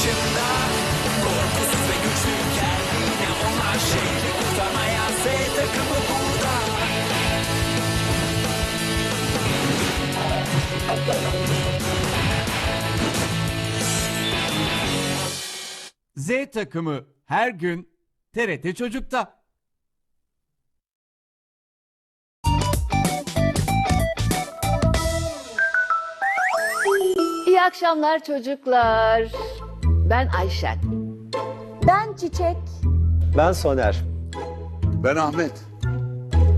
başında Korkusuz ve güçlüyken yine onlar şehri kurtarmaya Z takımı burada Z takımı her gün TRT Çocuk'ta. İyi akşamlar çocuklar. Ben Ayşen. Ben Çiçek. Ben Soner. Ben Ahmet.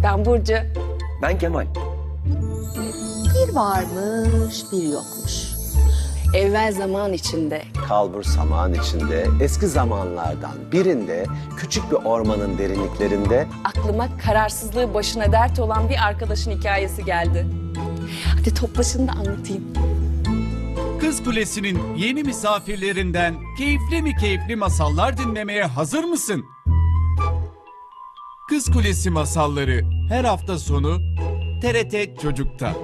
Ben Burcu. Ben Kemal. Bir varmış, bir yokmuş. Evvel zaman içinde Kalbur saman içinde eski zamanlardan birinde küçük bir ormanın derinliklerinde aklıma kararsızlığı başına dert olan bir arkadaşın hikayesi geldi. Hadi toplaşın da anlatayım. Kız Kulesi'nin yeni misafirlerinden keyifli mi keyifli masallar dinlemeye hazır mısın? Kız Kulesi masalları her hafta sonu TRT Çocuk'ta.